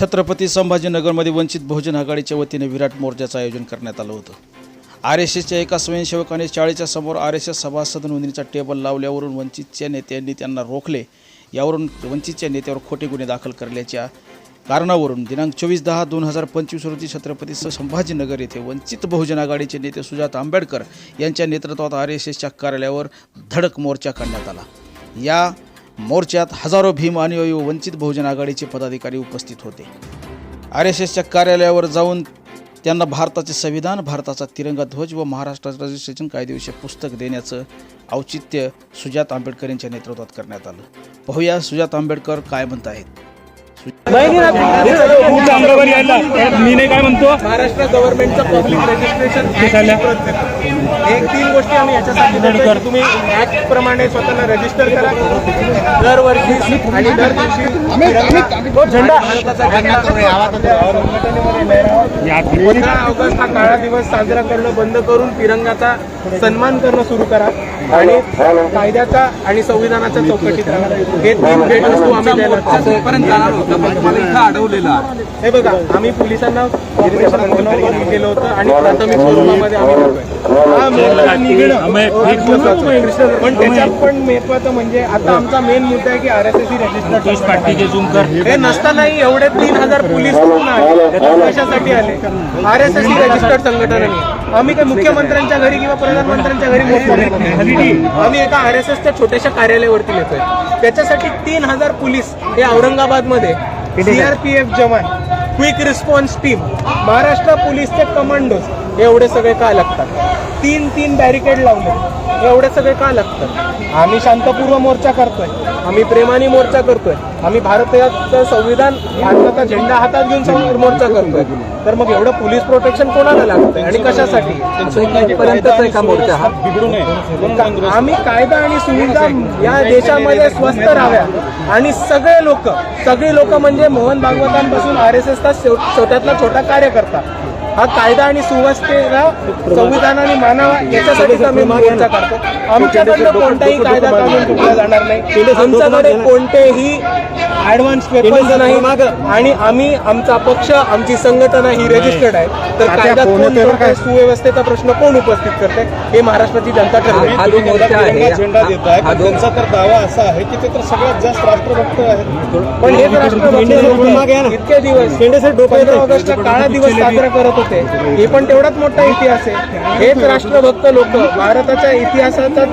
छत्रपती संभाजीनगरमध्ये वंचित बहुजन आघाडीच्या वतीने विराट मोर्चाचं आयोजन करण्यात आलं होतं. आर एस एसच्या एका स्वयंसेवकाने चाळीच्या समोर आर एस एस सभासद नोंदणीचा टेबल लावल्यावरून वंचितच्या नेत्यांनी त्यांना रोखले. यावरून वंचितच्या नेत्यावर खोटे गुन्हे दाखल करण्याच्या कारणावरून दिनांक चोवीस दहा दोन हजार पंचवीस रोजी छत्रपती स- संभाजीनगर येथे वंचित बहुजन आघाडीचे नेते सुजात आंबेडकर यांच्या नेतृत्वात आर एस एसच्या कार्यालयावर धडक मोर्चा काढण्यात आला. या मोर्चात हजारो भीम अनुयायी व वंचित बहुजन आघाडीचे पदाधिकारी उपस्थित होते. आर एस एसच्या कार्यालयावर जाऊन त्यांना भारताचे संविधान भारताचा तिरंगा ध्वज व महाराष्ट्र रजिस्ट्रेशन कायदेविषयक पुस्तक देण्याचं औचित्य सुजात आंबेडकर यांच्या नेतृत्वात करण्यात आलं. पाहूया सुजात आंबेडकर काय म्हणत आहेत. मी नाही काय म्हणतो महाराष्ट्र गव्हर्नमेंटचं पब्लिक रजिस्ट्रेशन? एक तीन गोष्टी आम्ही याच्यासाठी तुम्ही ऍक्ट प्रमाणे स्वतःला रजिस्टर करा. दरवर्षी आणि दर दिवशी तो झेंडा ऑगस्ट हा काळा दिवस साजरा करणं बंद करून तिरंगाचा सन्मान करणं सुरू करा. आणि कायद्याचा आणि संविधानाच्या चौकटीत हे तीन भेटवस्तू आम्ही द्यायला हे बघा आम्ही पोलिसांना केलं होतं आणि प्राथमिक स्वरूपामध्ये आम्ही. हा. पण त्याच्यात पण महत्वाचं म्हणजे आता आमचा मेन मुद्दा आहे की आर एस एस कर हे नसतानाही एवढे तीन हजार पोलीस कशासाठी आले. आर एस एस रजिस्टर्ड संघटना नाही आम्ही काही मुख्यमंत्र्यांच्या घरी किंवा प्रधानमंत्र्यांच्या घरी. आम्ही एका आर एस एसच्या छोट्याशा कार्यालयावरती येतोय. त्याच्यासाठी तीन हजार पोलीस हे औरंगाबादमध्ये सीआरपीएफ जवान क्विक रिस्पॉन्स टीम महाराष्ट्र पोलीसचे कमांडोज हे एवढे सगळे का लागतात? तीन तीन बॅरिकेड लावले. एवढे सगळे का लागतात? आम्ही शांतपूर्व मोर्चा करतोय. आम्ही प्रेमाने मोर्चा करतोय. आम्ही भारताचं संविधान भारताचा झेंडा हातात घेऊन मोर्चा करतोय. तर मग एवढं पोलीस प्रोटेक्शन कोणाला लागतंय आणि कशासाठी? पर्यंतच मोर्चा हा. आम्ही कायदा आणि सुविधा या देशामध्ये स्वस्त राहाव्या. आणि सगळे लोक सगळी लोक म्हणजे मोहन भागवतांपासून आर एस एसचा छोट्यातला छोटा कार्यकर्ता. हा कायदा आणि सुव्यवस्थेला संविधानाने मानावा याच्यासाठी आम्ही मोर्चा काढतो. आमच्याकडनं कोणताही कायदा कानून तुटला जाणार नाही. आमच्याकडे कोणतेही ऍडव्हान्स पेपर्स नाही. आणि आम्ही आमचा पक्ष आमची संघटना ही रजिस्टर्ड आहे. तर कायदा कोण सुव्यवस्थेचा प्रश्न कोण उपस्थित करते हे महाराष्ट्राची जनता ठरवेल हा जो मोर्चा आहे झेंडा देत आहे त्यांचा तर दावा असा आहे की ते तर सगळ्यात जास्त राष्ट्रभक्त आहेत. पण हेच राष्ट्रभक्त इतके दिवस पंधरा काळा दिवस साजरा करत होते. हे पण तेवढाच मोठा इतिहास आहे. हेच राष्ट्रभक्त लोक भारताच्या इतिहासाचा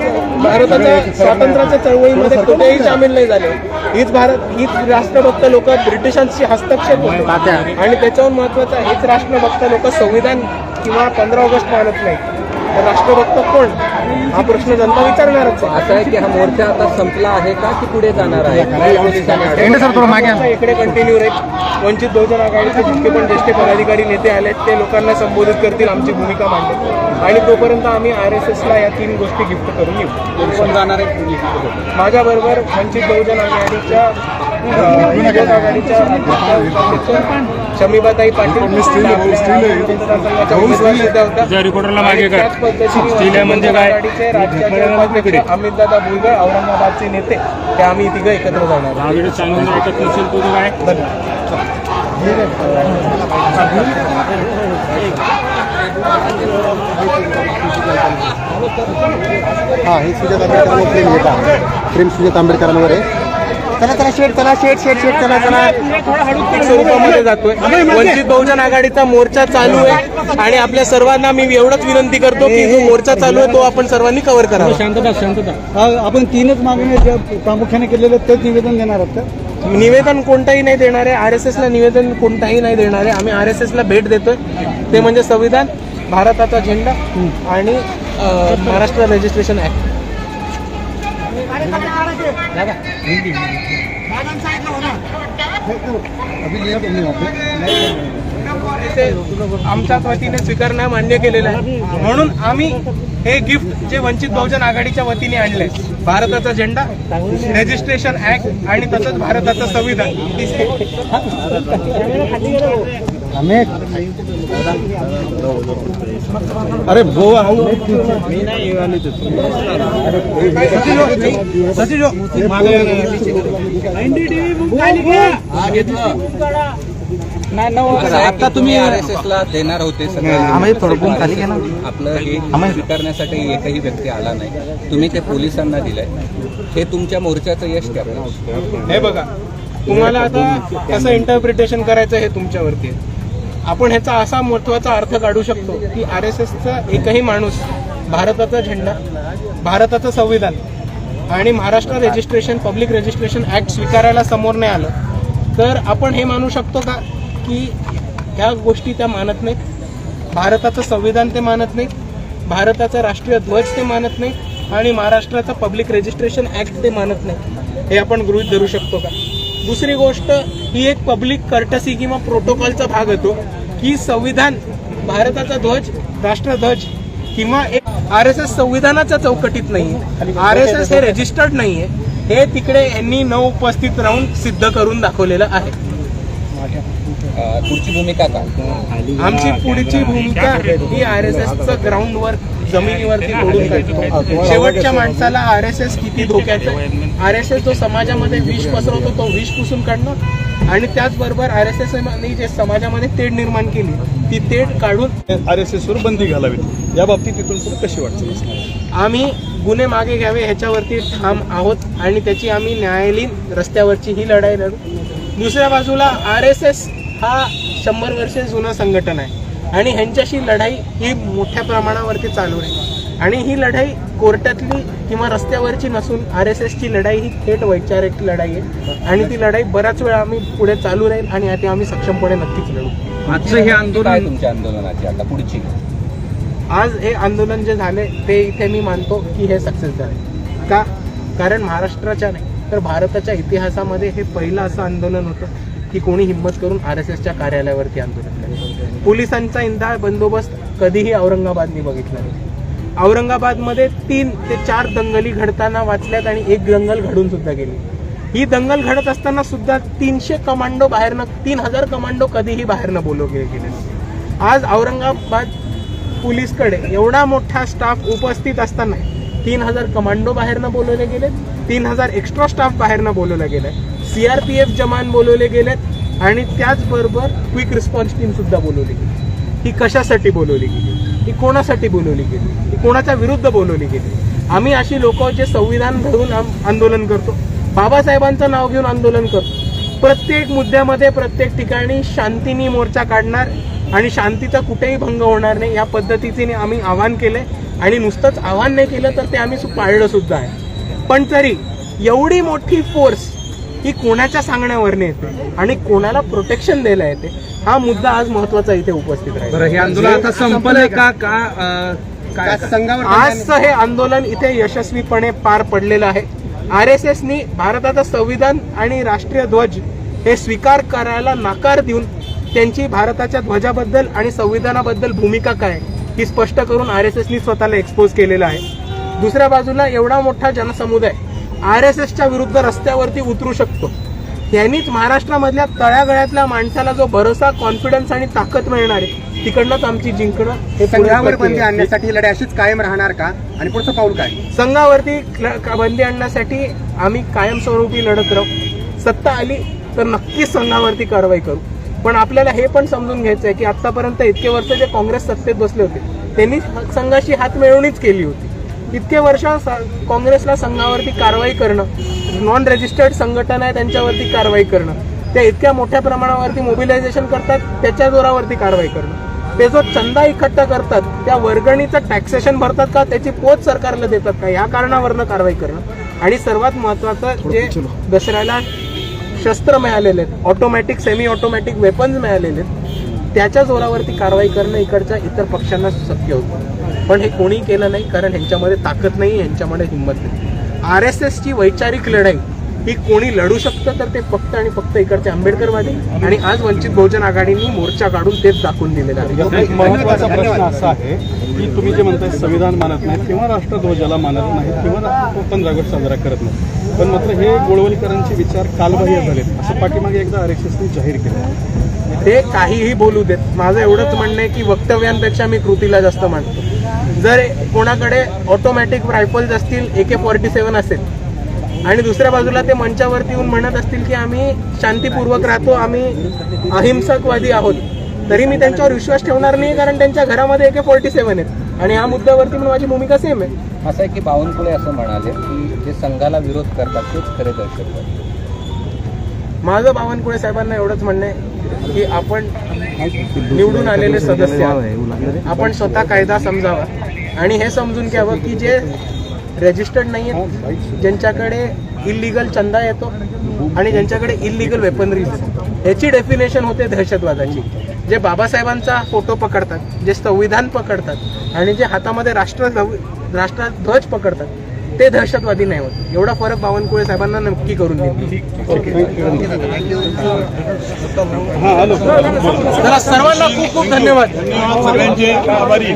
भारताच्या स्वातंत्र्याच्या चळवळीमध्ये कुठेही सामील नाही झाले. हीच भारत हीच राष्ट्रभक्त लोक ब्रिटिशांशी हस्तक्षेप होते. आणि त्याच्याहून महत्वाचं हेच राष्ट्रभक्त लोक संविधान किंवा पंधरा ऑगस्ट मानत नाही तर राष्ट्रभक्त कोण? हा प्रश्न जनता विचारणारच आहे. असं आहे की हा मोर्चा आता संपला आहे का की पुढे जाणार आहे? इकडे कंटिन्यू राहील वंचित बहुजन आघाडीचे जितके पण ज्येष्ठ पदाधिकारी नेते आले ते लोकांना संबोधित करतील आमची भूमिका मांडतील. आणि तोपर्यंत आम्ही आर एस एसला या तीन गोष्टी गिफ्ट करून आहे? माझ्याबरोबर वंचित बहुजन आघाडीच्या आघाडीच्या शमीबाताई पाटील. त्याच पद्धतीने म्हणजे काय? आघाडीचे राज्याचे उपाध्यक्ष अमितदादा औरंगाबादचे नेते ते आम्ही तिघं एकत्र जाणार हा हे सुजात घेता प्रेम सुजात आंबेडकरांवर आहे. चला चला शेट चला शेट शेट शेट चला चला. एक स्वरूपामध्ये जातोय. वंचित बहुजन आघाडीचा मोर्चा चालू आहे. आणि आपल्या सर्वांना मी एवढंच विनंती करतो की जो मोर्चा चालू आहे तो आपण सर्वांनी कव्हर करावा. शांतता शांतता. आपण तीनच मागण्या ज्या प्रामुख्याने केलेले तेच निवेदन देणार आहात का? निवेदन कोणताही नाही देणार आहे. आर एस एसला निवेदन कोणताही नाही देणार आहे. आम्ही आर एस एसला भेट देतोय. ते म्हणजे संविधान भारताचा झेंडा आणि महाराष्ट्र रजिस्ट्रेशन ऍक्ट अभी लिया तुमने वहाँ पे ते आमच्या वतीने स्वीकारणं मान्य केलेलं आहे. म्हणून आम्ही हे गिफ्ट जे वंचित बहुजन आघाडीच्या वतीने आणलंय भारताचा झेंडा रजिस्ट्रेशन ऍक्ट आणि तसंच भारताचं संविधान हमें अरे वो सचिन आता तुम्ही आर एस एस ला देणार होते सगळं. आपलं हे स्वीकारण्यासाठी एकही व्यक्ती आला नाही. तुम्ही ते पोलिसांना दिलंय. हे तुमच्या मोर्चाचं यश ठरलं हे बघा तुम्हाला आता कसं इंटरप्रिटेशन करायचं हे तुमच्यावरती? आहे. आपण ह्याचा असा महत्त्वाचा अर्थ काढू शकतो की आर एस एसचा एकही माणूस भारताचा झेंडा भारताचं संविधान आणि Maharashtra registration public registration act स्वीकारायला समोर नाही आलं. तर आपण हे मानू शकतो का? की ह्या गोष्टी त्या मानत नाहीत. भारताचं संविधान ते मानत नाहीत. भारताचा राष्ट्रीय ध्वज ते मानत नाहीत. आणि महाराष्ट्राचा पब्लिक रजिस्ट्रेशन ऍक्ट ते मानत नाही हे आपण गृहीत धरू शकतो का? दुसरी गोष्ट ही एक पब्लिक कर्टसी किंवा प्रोटोकॉलचा भाग होतो की संविधान भारताचा ध्वज राष्ट्रध्वज किंवा एक आर एस एस संविधानाच्या चौकटीत नाही आर एस एस हे रजिस्टर्ड नाहीये. हे तिकडे यांनी न उपस्थित राहून सिद्ध करून दाखवलेलं आहे. पुढची भूमिका काय? आमची पुढची भूमिका ही आर एस एसचं ग्राउंडवर जमिनीवरती तोडून काढतो. शेवटच्या माणसाला आर एस एस किती धोक्याचं? आर एस एस जो समाजामध्ये विष पसरवतो तो विष पुसून काढणं? आणि त्याचबरोबर आर एस एस जे समाजामध्ये तेढ निर्माण केली ती तेढ काढून आर एस एसवर बंदी घालावी. या बाबतीत तिथून पुढे कशी वाटते आम्ही गुन्हे मागे घ्यावे ह्याच्यावरती ठाम आहोत आणि त्याची आम्ही न्यायालयीन रस्त्यावरची ही लढाई लढू. दुसऱ्या बाजूला आर एस एस हा शंभर वर्षे जुनं संघटन आहे. आणि ह्यांच्याशी लढाई ही मोठ्या प्रमाणावरती चालू आहे आणि ही लढाई कोर्टातली किंवा रस्त्यावरची नसून आर एस एसची लढाई ही थेट वैचारिक लढाई आहे. आणि ती लढाई बराच वेळा आम्ही पुढे चालू राहील आणि ती आम्ही सक्षमपणे नक्कीच लढू. आजचं हे आंदोलन तुमच्या आंदोलनाची आता पुढची? आज हे आंदोलन जे झाले ते इथे मी मानतो की हे सक्सेस झाले. का? कारण महाराष्ट्राच्या नाही तर भारताच्या इतिहासामध्ये हे पहिलं असं आंदोलन होतं. की कोणी हिंमत करून आर एस एसच्या कार्यालयावरती आंदोलन पोलिसांचा इंदा बंदोबस्त कधीही औरंगाबादनी बघितला नाही. औरंगाबादमध्ये तीन ते चार दंगली घडताना वाचल्यात आणि एक दंगल घडून सुद्धा गेली. ही दंगल घडत असताना सुद्धा तीनशे कमांडो बाहेरनं तीन हजार कमांडो कधीही बाहेरनं बोलवले गेले आज औरंगाबाद पोलीसकडे एवढा मोठा स्टाफ उपस्थित असताना तीन हजार कमांडो बाहेरनं बोलवले गेले तीन हजार एक्स्ट्रा स्टाफ बाहेरनं बोलवला गेलाय सीआरपीएफ जमान बोलवले गेलेत आणि त्याचबरोबर क्विक रिस्पॉन्स टीम सुद्धा बोलवली गेली. ही कशासाठी बोलवली गेली? ही कोणासाठी बोलवली गेली? ही कोणाच्या विरुद्ध बोलवली गेली? आम्ही अशी लोक जे संविधान धरून आम- आंदोलन करतो बाबासाहेबांचं नाव घेऊन आंदोलन करतो. प्रत्येक मुद्द्यामध्ये प्रत्येक ठिकाणी शांतीनी मोर्चा काढणार आणि शांतीचा कुठेही भंग होणार नाही या पद्धतीने आम्ही आवाहन केलंय. आणि नुसतंच आवाहन नाही केलं तर ते आम्ही सु- पाळलं सुद्धा आहे. पण तरी एवढी मोठी फोर्स ही कोणाच्या सांगण्यावरने येते आणि कोणाला प्रोटेक्शन द्यायला येते हा मुद्दा आज महत्त्वाचा इथे उपस्थित राहील. हे आंदोलन आता संपलंय का? का? का आजचं हे आंदोलन इथे यशस्वीपणे पार पडलेलं आहे. आर एस एसनी भारताचं संविधान आणि राष्ट्रीय ध्वज हे स्वीकार करायला नकार देऊन त्यांची भारताच्या ध्वजाबद्दल आणि संविधानाबद्दल भूमिका काय ही स्पष्ट करून आर एस एसनी स्वतःला एक्सपोज केलेलं आहे. दुसऱ्या बाजूला एवढा मोठा जनसमुदाय आर एस एसच्या विरुद्ध रस्त्यावरती उतरू शकतो. यांनीच महाराष्ट्रामधल्या तळागळ्यातल्या माणसाला जो भरोसा कॉन्फिडन्स आणि ताकद मिळणार आहे तिकडनंच आमची जिंकणं हे संघावर बंदी. आणण्यासाठी लढाई अशीच कायम राहणार का? आणि पुढचं पाऊल काय? संघावरती बंदी आणण्यासाठी आम्ही कायमस्वरूपी लढत राहू. सत्ता आली तर नक्कीच संघावरती कारवाई करू. पण आपल्याला हे पण समजून घ्यायचं आहे की आतापर्यंत इतके वर्ष जे काँग्रेस सत्तेत बसले होते त्यांनी संघाशी हातमिळवणीच केली होती. इतके वर्ष काँग्रेसला संघावरती कारवाई करणं नॉन रजिस्टर्ड संघटना आहे त्यांच्यावरती कारवाई करणं त्या इतक्या मोठ्या प्रमाणावरती मोबिलायझेशन करतात त्याच्या जोरावरती कारवाई करणं. ते जो चंदा इकट्ठा करतात त्या वर्गणीचं टॅक्सेशन भरतात का त्याची पोच सरकारला देतात का या कारणावरनं कारवाई करणं. आणि सर्वात महत्वाचं जे दसऱ्याला शस्त्र मिळालेले आहेत ऑटोमॅटिक सेमी ऑटोमॅटिक वेपन्स मिळालेले आहेत त्याच्या जोरावरती कारवाई करणं इकडच्या इतर पक्षांना शक्य होतं. पण हे कोणी केलं नाही कारण ह्यांच्यामध्ये ताकद नाही ह्यांच्यामध्ये हिंमत नाही. आर एस एसची वैचारिक लढाई ही कोणी लढू शकतं तर ते फक्त आणि फक्त इकडचे आंबेडकरवादी आणि आज वंचित बहुजन आघाडीने मोर्चा काढून तेच दाखवून दिलेलं आहे. महत्त्वाचा प्रश्न असा आहे की तुम्ही जे म्हणताय संविधान मानत नाही किंवा राष्ट्रध्वजाला मानत नाही किंवा पंधरा ऑगस्ट साजरा करत नाही पण मात्र हे गोळवलकरांचे विचार कालबाह्य झालेत. असं पाठीमागे एकदा आर एस एसने जाहीर केलं. ते काहीही बोलू देत. माझं एवढंच म्हणणं आहे की वक्तव्यांपेक्षा मी कृतीला जास्त मानतो. जर कोणाकडे ऑटोमॅटिक रायफल्स असतील ए के फॉर्टी सेवन असेल आणि दुसऱ्या बाजूला ते मंचावरती येऊन म्हणत असतील की आम्ही शांतीपूर्वक राहतो आम्ही अहिंसकवादी आहोत तरी मी त्यांच्यावर विश्वास ठेवणार नाही कारण त्यांच्या घरामध्ये एके फोर्टी सेव्हन आहेत. आणि ह्या मुद्द्यावरती पण माझी भूमिका सेम आहे. असं आहे की बावनकुळे असं म्हणाले की जे संघाला विरोध करतात तेच खरे दहशतवादी माझं बावनकुळे साहेबांना एवढंच म्हणणं आहे की आपण निवडून आलेले सदस्य. आपण स्वतः कायदा समजावा. आणि हे समजून घ्यावं की जे रजिस्टर्ड नाही आहेत ज्यांच्याकडे इलिगल चंदा येतो आणि ज्यांच्याकडे इलिगल वेपनरीज ह्याची डेफिनेशन होते दहशतवादाची. जे बाबासाहेबांचा फोटो पकडतात जे संविधान पकडतात आणि जे हातामध्ये राष्ट्र राष्ट्रध्वज पकडतात ते दहशतवादी नाही होत. एवढा फरक बावनकुळे साहेबांना नक्की करून चला सर्वांना खूप खूप धन्यवाद. सर्वांचे आभारी.